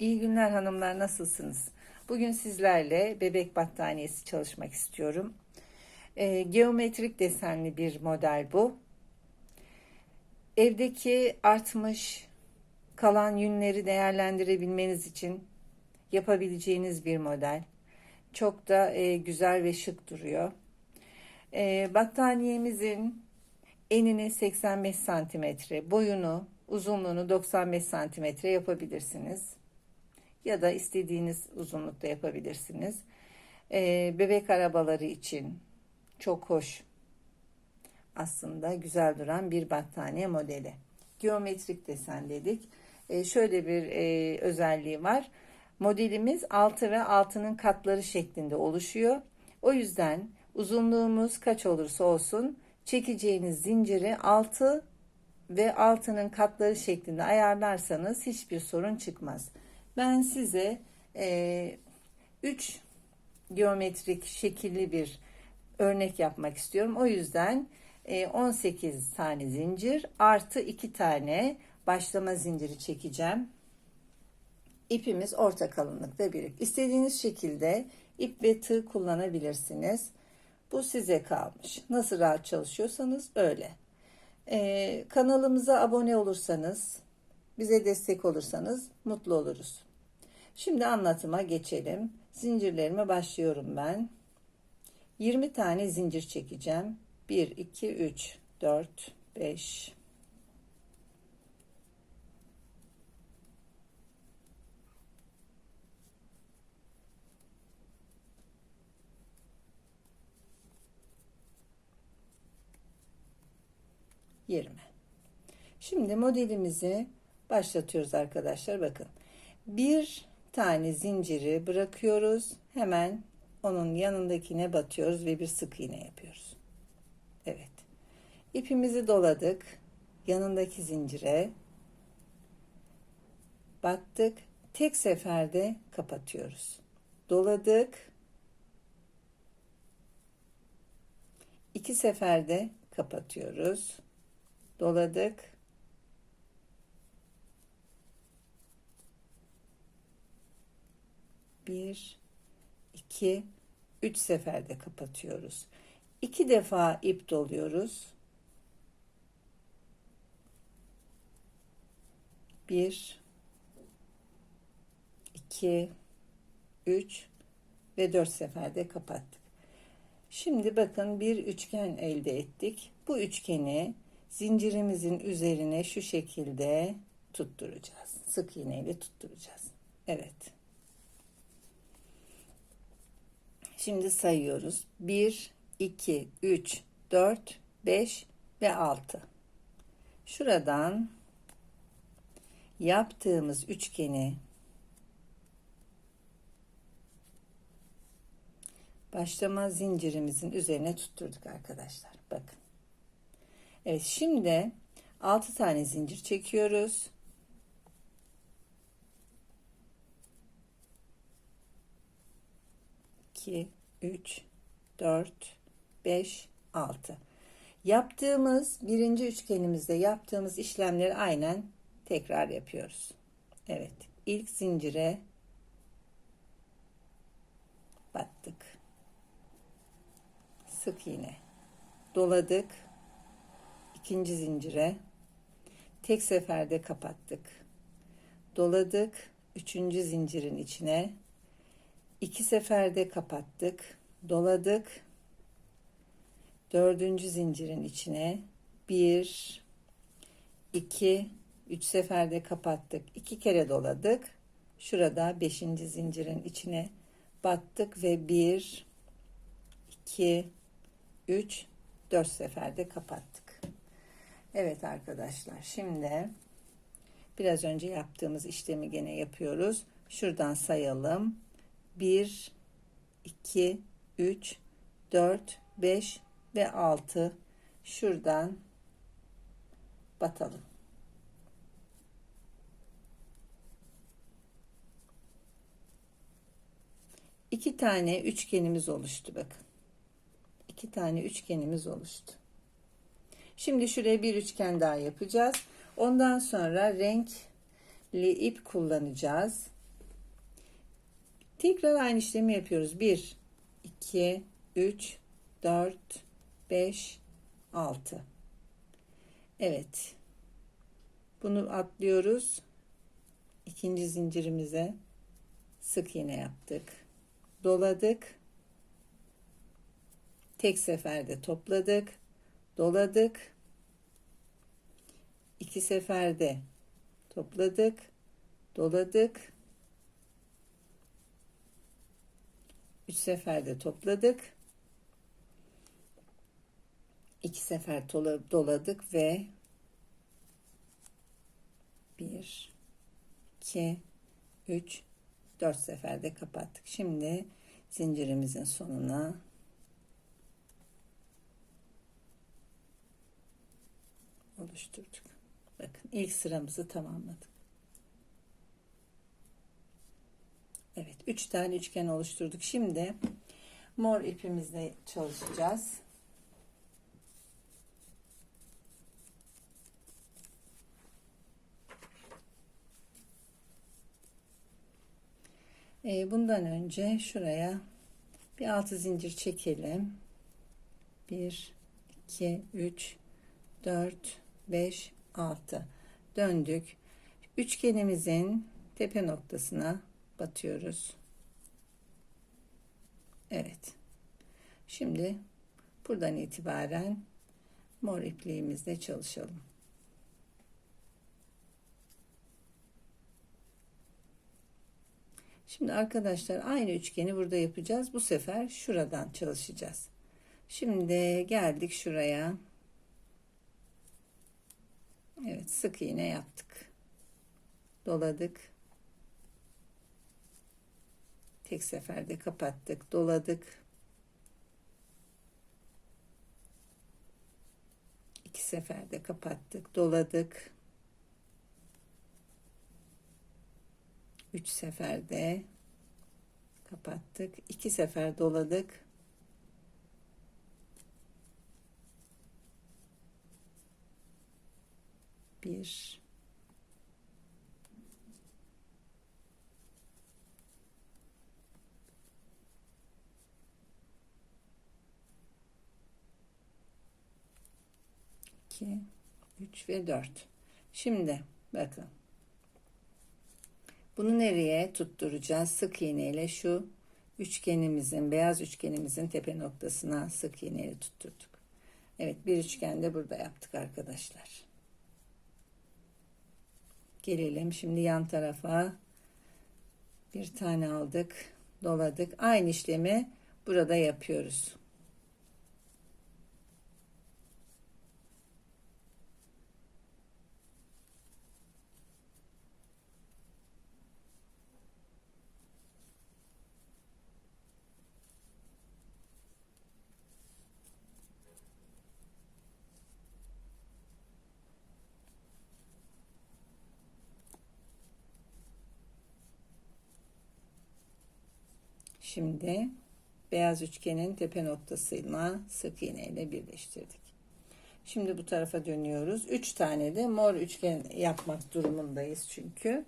İyi günler hanımlar nasılsınız? Bugün sizlerle bebek battaniyesi çalışmak istiyorum. Ee, geometrik desenli bir model bu. Evdeki artmış kalan yünleri değerlendirebilmeniz için yapabileceğiniz bir model. Çok da e, güzel ve şık duruyor. E, battaniyemizin enini 85 santimetre, boyunu, uzunluğunu 95 santimetre yapabilirsiniz. Ya da istediğiniz uzunlukta yapabilirsiniz. E, bebek arabaları için çok hoş aslında güzel duran bir battaniye modeli. Geometrik desen dedik. E, şöyle bir e, özelliği var. Modelimiz 6 ve altının katları şeklinde oluşuyor. O yüzden uzunluğumuz kaç olursa olsun çekeceğiniz zinciri 6 ve altının katları şeklinde ayarlarsanız hiçbir sorun çıkmaz. Ben size 3 e, üç geometrik şekilli bir örnek yapmak istiyorum. O yüzden 18 tane zincir artı 2 tane başlama zinciri çekeceğim. İpimiz orta kalınlıkta bir ip. İstediğiniz şekilde ip ve tığ kullanabilirsiniz. Bu size kalmış. Nasıl rahat çalışıyorsanız öyle. Ee, kanalımıza abone olursanız, bize destek olursanız mutlu oluruz. Şimdi anlatıma geçelim. Zincirlerime başlıyorum ben. 20 tane zincir çekeceğim. 1, 2, 3, 4, 5, yirmi. Şimdi modelimizi başlatıyoruz arkadaşlar. Bakın. Bir tane zinciri bırakıyoruz. Hemen onun yanındakine batıyoruz ve bir sık iğne yapıyoruz. Evet. İpimizi doladık. Yanındaki zincire battık. Tek seferde kapatıyoruz. Doladık. İki seferde kapatıyoruz. Doladık. Bir, iki, üç seferde kapatıyoruz. İki defa ip doluyoruz. Bir, iki, üç ve dört seferde kapattık. Şimdi bakın bir üçgen elde ettik. Bu üçgeni zincirimizin üzerine şu şekilde tutturacağız. Sık iğneyle tutturacağız. Evet. Şimdi sayıyoruz. 1, 2, 3, 4, 5 ve 6. Şuradan yaptığımız üçgeni başlama zincirimizin üzerine tutturduk arkadaşlar. Bakın. Evet şimdi 6 tane zincir çekiyoruz. İki, üç, dört, beş, altı. Yaptığımız birinci üçgenimizde yaptığımız işlemleri aynen tekrar yapıyoruz. Evet ilk zincire battık. Sık iğne doladık ikinci zincire tek seferde kapattık. Doladık üçüncü zincirin içine iki seferde kapattık. Doladık dördüncü zincirin içine bir iki üç seferde kapattık. iki kere doladık. Şurada beşinci zincirin içine battık ve bir iki üç dört seferde kapattık. Evet arkadaşlar şimdi biraz önce yaptığımız işlemi gene yapıyoruz. Şuradan sayalım. 1, 2, 3, 4, 5 ve 6 şuradan batalım. İki tane üçgenimiz oluştu bakın. İki tane üçgenimiz oluştu. Şimdi şuraya bir üçgen daha yapacağız. Ondan sonra renkli ip kullanacağız. Tekrar aynı işlemi yapıyoruz. 1, 2, 3, 4, 5, 6. Evet. Bunu atlıyoruz. İkinci zincirimize sık iğne yaptık. Doladık. Tek seferde topladık. Doladık. İki seferde topladık. Doladık. Üç seferde topladık. İki sefer doladık ve bir, iki, üç, dört seferde kapattık. Şimdi zincirimizin sonuna oluşturduk. Bakın ilk sıramızı tamamladık. Evet, üç tane üçgen oluşturduk. Şimdi mor ipimizle çalışacağız. Ee, bundan önce şuraya bir altı zincir çekelim. 1 2 3 4 5 6 döndük. Üçgenimizin tepe noktasına batıyoruz. Evet. Şimdi buradan itibaren mor ipliğimizle çalışalım. Şimdi arkadaşlar aynı üçgeni burada yapacağız. Bu sefer şuradan çalışacağız. Şimdi geldik şuraya. Evet sık iğne yaptık. Doladık. Tek seferde kapattık. Doladık. İki seferde kapattık. Doladık. Üç seferde kapattık. İki sefer doladık. Bir, iki, üç ve dört. Şimdi bakın. Bunu nereye tutturacağız? Sık iğneyle şu üçgenimizin, beyaz üçgenimizin tepe noktasına sık iğneyle tutturduk. Evet bir üçgen de burada yaptık arkadaşlar. Gelelim şimdi yan tarafa. Bir tane aldık, doladık. Aynı işlemi burada yapıyoruz. Şimdi beyaz üçgenin tepe noktasıyla sık iğne ile birleştirdik. Şimdi bu tarafa dönüyoruz. 3 tane de mor üçgen yapmak durumundayız çünkü.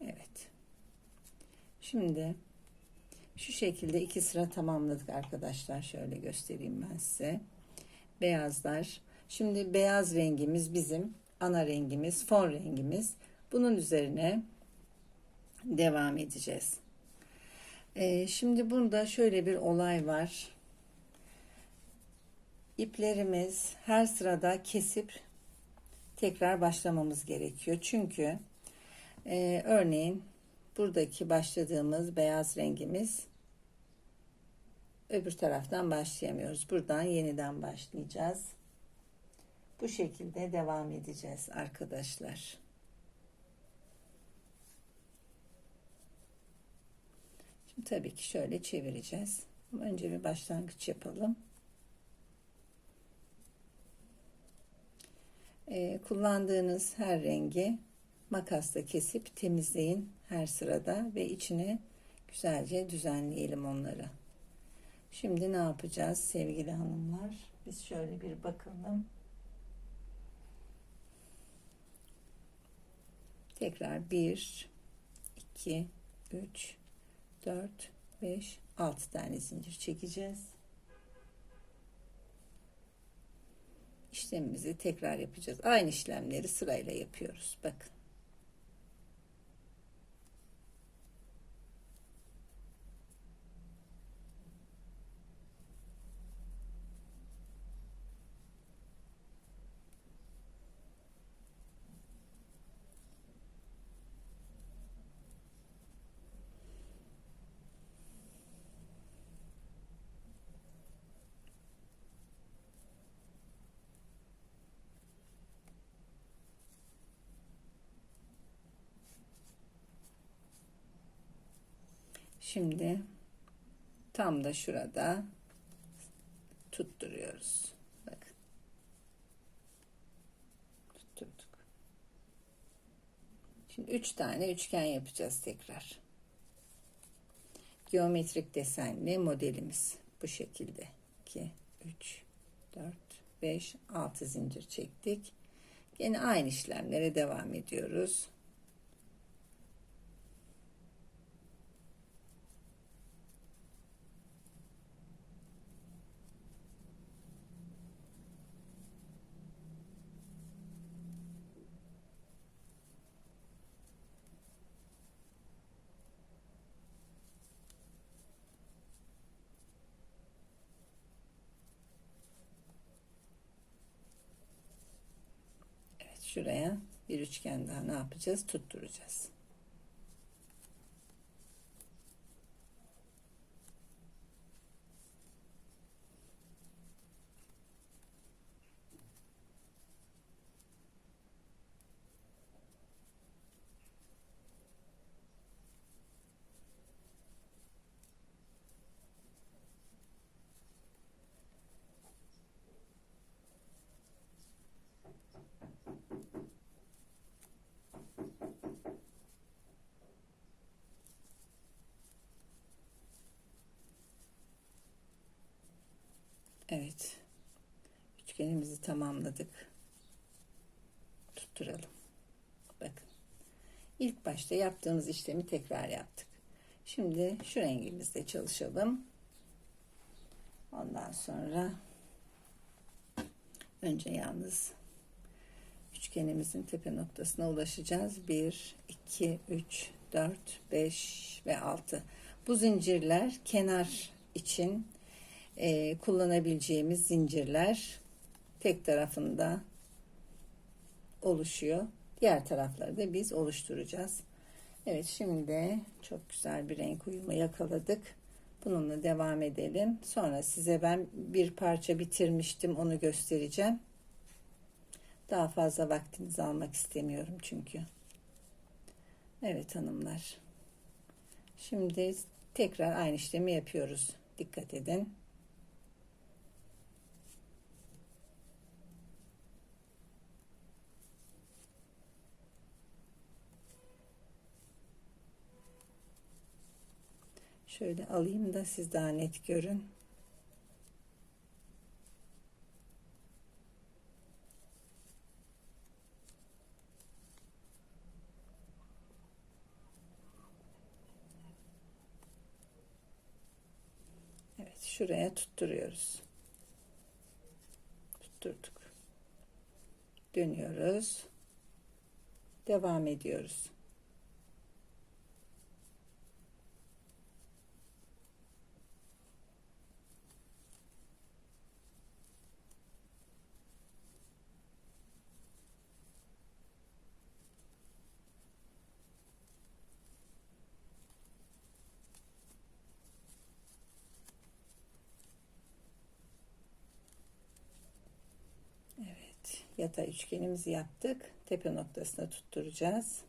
Evet. Şimdi şu şekilde iki sıra tamamladık arkadaşlar. Şöyle göstereyim ben size. Beyazlar. Şimdi beyaz rengimiz bizim ana rengimiz, fon rengimiz. Bunun üzerine devam edeceğiz. Ee, şimdi burada şöyle bir olay var. İplerimiz her sırada kesip tekrar başlamamız gerekiyor. Çünkü ee, örneğin buradaki başladığımız beyaz rengimiz öbür taraftan başlayamıyoruz. Buradan yeniden başlayacağız. Bu şekilde devam edeceğiz arkadaşlar. Şimdi tabii ki şöyle çevireceğiz. Önce bir başlangıç yapalım. Ee, kullandığınız her rengi makasla kesip temizleyin her sırada ve içine güzelce düzenleyelim onları. Şimdi ne yapacağız sevgili hanımlar? Biz şöyle bir bakalım. Tekrar 1, 2, 3, 4, 5, 6 tane zincir çekeceğiz. İşlemimizi tekrar yapacağız. Aynı işlemleri sırayla yapıyoruz. Bakın. Şimdi tam da şurada tutturuyoruz. Bakın. Tutturduk. Şimdi üç tane üçgen yapacağız tekrar. Geometrik desenli modelimiz bu şekilde. 2, 3, 4, 5, 6 zincir çektik. Yine aynı işlemlere devam ediyoruz. Şuraya bir üçgen daha ne yapacağız? Tutturacağız. Evet. Üçgenimizi tamamladık. Tutturalım. Bakın. İlk başta yaptığımız işlemi tekrar yaptık. Şimdi şu rengimizde çalışalım. Ondan sonra önce yalnız üçgenimizin tepe noktasına ulaşacağız. 1, 2, 3, 4, 5 ve 6. Bu zincirler kenar için e, kullanabileceğimiz zincirler tek tarafında oluşuyor. Diğer tarafları da biz oluşturacağız. Evet şimdi çok güzel bir renk uyumu yakaladık. Bununla devam edelim. Sonra size ben bir parça bitirmiştim. Onu göstereceğim. Daha fazla vaktinizi almak istemiyorum çünkü. Evet hanımlar. Şimdi tekrar aynı işlemi yapıyoruz. Dikkat edin. Şöyle alayım da siz daha net görün. Evet şuraya tutturuyoruz. Tutturduk. Dönüyoruz. Devam ediyoruz. Yatay üçgenimizi yaptık. Tepe noktasına tutturacağız.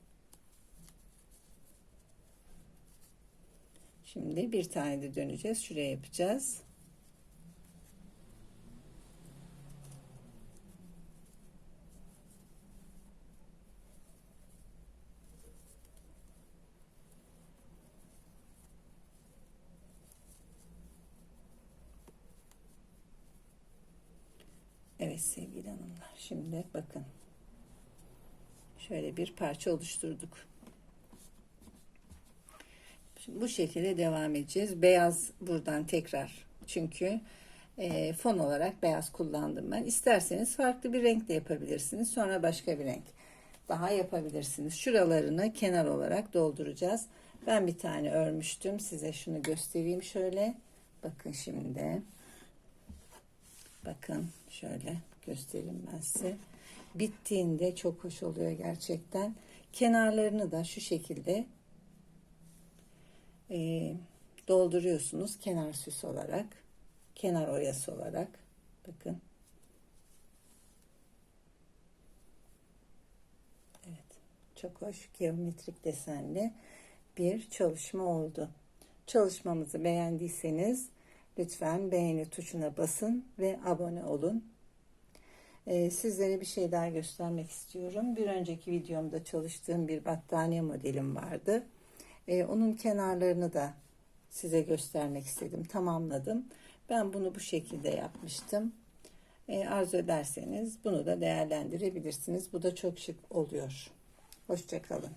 Şimdi bir tane de döneceğiz. Şuraya yapacağız. Evet sevgili hanımlar. Şimdi bakın. Şöyle bir parça oluşturduk. Şimdi bu şekilde devam edeceğiz. Beyaz buradan tekrar. Çünkü e, fon olarak beyaz kullandım ben. İsterseniz farklı bir renk de yapabilirsiniz. Sonra başka bir renk daha yapabilirsiniz. Şuralarını kenar olarak dolduracağız. Ben bir tane örmüştüm. Size şunu göstereyim şöyle. Bakın şimdi. Bakın şöyle göstereyim ben size. Bittiğinde çok hoş oluyor gerçekten. Kenarlarını da şu şekilde e, dolduruyorsunuz kenar süs olarak. Kenar oyası olarak. Bakın. Evet. Çok hoş geometrik desenli bir çalışma oldu. Çalışmamızı beğendiyseniz lütfen beğeni tuşuna basın ve abone olun. Ee, sizlere bir şey daha göstermek istiyorum. Bir önceki videomda çalıştığım bir battaniye modelim vardı. Ee, onun kenarlarını da size göstermek istedim. Tamamladım. Ben bunu bu şekilde yapmıştım. Ee, arzu ederseniz bunu da değerlendirebilirsiniz. Bu da çok şık oluyor. Hoşçakalın.